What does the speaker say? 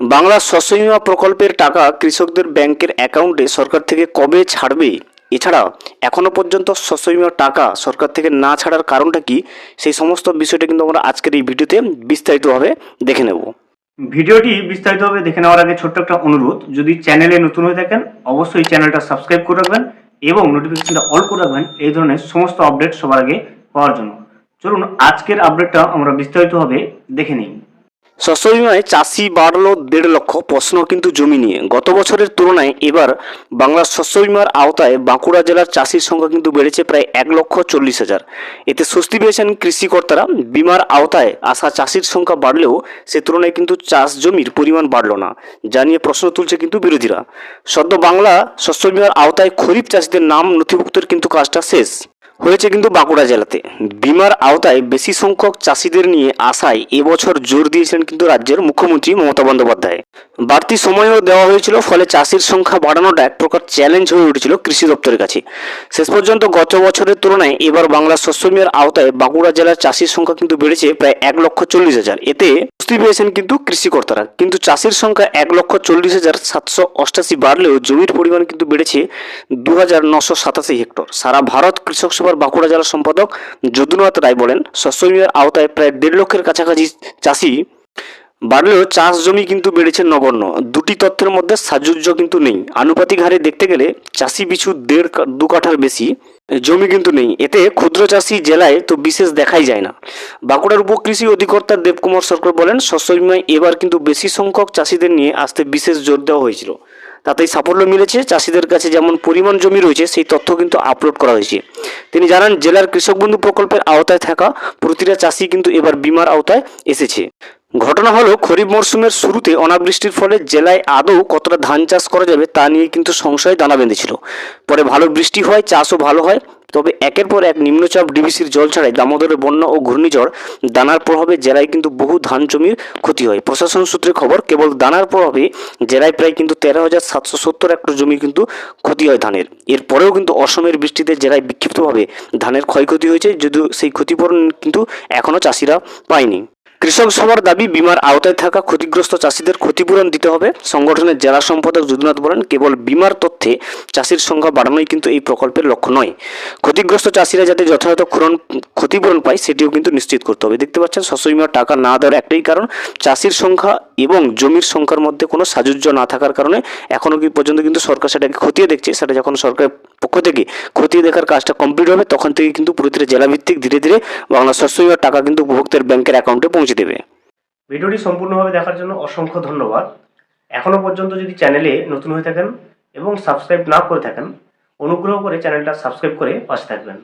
বাংলা শস্য বীমা প্রকল্পের টাকা কৃষকদের ব্যাংকের অ্যাকাউন্টে সরকার থেকে কবে ছাড়বে? এছাড়া এখনও পর্যন্ত শস্য বীমার টাকা সরকার থেকে না ছাড়ার কারণটা কি? সেই সমস্ত বিষয়টা কিন্তু আমরা আজকের এই ভিডিওতে বিস্তারিতভাবে দেখে নেব। ভিডিওটি বিস্তারিতভাবে দেখে নেওয়ার আগে ছোট্ট একটা অনুরোধ, যদি চ্যানেলে নতুন হয়ে থাকেন, অবশ্যই চ্যানেলটা সাবস্ক্রাইব করে রাখবেন এবং নোটিফিকেশনটা অল করে রাখবেন, এই ধরনের সমস্ত আপডেট সবার আগে পাওয়ার জন্য। চলুন, আজকের আপডেটটা আমরা বিস্তারিতভাবে দেখে নিই। শস্য বিমায় চাষি বাড়লো দেড় লক্ষ প্রশ্ন কিন্তু জমি নিয়ে। গত বছরের তুলনায় এবার বাংলার শস্য বিমার আওতায় বাঁকুড়া জেলার চাষির সংখ্যা কিন্তু বেড়েছে প্রায় এক লক্ষ চল্লিশ হাজার। এতে স্বস্তি পেয়েছেন কৃষিকর্তারা। বিমার আওতায় আসা চাষির সংখ্যা বাড়লেও সে তুলনায় কিন্তু চাষ জমির পরিমাণ বাড়ল না, যা নিয়ে প্রশ্ন তুলছে কিন্তু বিরোধীরা। সদ্য বাংলা শস্য বিমার আওতায় খরিফ চাষিদের নাম নথিভুক্তের কিন্তু কাজটা শেষ। হয়েছে কিন্তু বাঁকুড়া জেলাতে। বিমার আওতায় বেশি সংখ্যক চাষিদের নিয়ে আসায় এবছর জোর দিয়েছেন কিন্তু রাজ্যের মুখ্যমন্ত্রী মমতা বন্দ্যোপাধ্যায়। বাড়তি সময়ও দেওয়া হয়েছিল, ফলে চাষির সংখ্যা বাড়ানোটা এক প্রকার চ্যালেঞ্জ হয়ে উঠেছিল কৃষি দপ্তরের কাছে। শেষ পর্যন্ত গত বছরের তুলনায় এবার বাংলা শস্য বিমার আওতায় বাঁকুড়া জেলার চাষির সংখ্যা কিন্তু বেড়েছে প্রায় এক লক্ষ চল্লিশ হাজার। এতে স্বস্তি পেয়েছেন কিন্তু কৃষিকর্তারা, কিন্তু চাষির সংখ্যা এক লক্ষ চল্লিশ হাজার সাতশো অষ্টাশি বাড়লেও জমির পরিমাণ কিন্তু বেড়েছে দু হাজার নশো সাতাশি হেক্টর। সারা ভারত কৃষক সভার বাঁকুড়া জেলার সম্পাদক যদুনাথ রায় বলেন শস্য বিমার আওতায় প্রায় দেড় লক্ষের কাছাকাছি চাষি বাড়লেও চাষ জমি কিন্তু বেড়েছে নগণ্য। দুটি তথ্যের মধ্যে সাজুজ্য কিন্তু নেই। আনুপাতিক হারে দেখতে গেলে চাষি পিছু দেড় দু কাঠার বেশি জমি কিন্তু নেই। এতে ক্ষুদ্র চাষি জেলায় তো বিশেষ দেখাই যায় না। বাঁকুড়ার উপকৃষি অধিকর্তা দেবকুমার সরকার বলেন শস্য বিমায় এবার কিন্তু বেশি সংখ্যক চাষিদের নিয়ে আসতে বিশেষ জোর দেওয়া হয়েছিল। তাতেই সাফল্য মিলেছে। চাষিদের কাছে যেমন পরিমাণ জমি রয়েছে, সেই তথ্য কিন্তু আপলোড করা হয়েছে। তিনি জানান, জেলার কৃষক বন্ধু প্রকল্পের আওতায় থাকা প্রতিটা চাষি কিন্তু এবার বিমার আওতায় এসেছে। ঘটনা হলো, খরিফ মরশুমের শুরুতে অনাবৃষ্টির ফলে জেলায় আদৌ কতটা ধান চাষ করা যাবে তা নিয়ে কিন্তু সংশয় দানা বেঁধেছিল। পরে ভালো বৃষ্টি হয়, চাষও ভালো হয়। তবে একের পর এক নিম্নচাপ ডিবিসির জল ছাড়াই দামোদরের বন্যা ও ঘূর্ণিঝড় দানার প্রভাবে জেলায় কিন্তু বহু ধান জমির ক্ষতি হয়। প্রশাসন সূত্রে খবর, কেবল দানার প্রভাবে জেলায় প্রায় কিন্তু তেরো হাজার সাতশো সত্তর হেক্টর জমি কিন্তু ক্ষতি হয় ধানের। এরপরেও কিন্তু অসমের বৃষ্টিতে জেলায় বিক্ষিপ্তভাবে ধানের ক্ষয়ক্ষতি হয়েছে, যদিও সেই ক্ষতিপূরণ কিন্তু এখনও চাষিরা পায়নি। কৃষক সভার দাবি, বিমার আওতায় থাকা ক্ষতিগ্রস্ত চাষিদের ক্ষতিপূরণ দিতে হবে। সংগঠনের জেলা সম্পাদক যদুনাথ বলেন, কেবল বিমার তথ্যে চাষির সংখ্যা বাড়ানোই কিন্তু এই প্রকল্পের লক্ষ্য নয়। ক্ষতিগ্রস্ত চাষিরা যাতে যথাযথ ক্ষরণ, ক্ষতিপূরণ পায়, সেটিও কিন্তু নিশ্চিত করতে হবে। দেখতে পাচ্ছেন শস্য বিমার টাকা না দেওয়ার একটাই কারণ, চাষির সংখ্যা এবং জমির সংখ্যার মধ্যে কোনো সাজুজ্য না থাকার কারণে এখনও কি পর্যন্ত কিন্তু সরকার সেটাকে খতিয়ে দেখছে, সেটা যখন সরকারের পক্ষ থেকে খতিয়ে দেখার কাজটা কমপ্লিট হবে, তখন থেকে কিন্তু প্রতিটা জেলাভিত্তিক ধীরে ধীরে বাংলা শস্য বিমার টাকা কিন্তু উপভোক্তার ব্যাংকের অ্যাকাউন্টে পৌঁছে দেবে। ভিডিওটি সম্পূর্ণভাবে দেখার জন্য অসংখ্য ধন্যবাদ। এখনও পর্যন্ত যদি চ্যানেলে নতুন হয়ে থাকেন এবং সাবস্ক্রাইব না করে থাকেন, অনুগ্রহ করে চ্যানেলটা সাবস্ক্রাইব করে পাশে থাকবেন।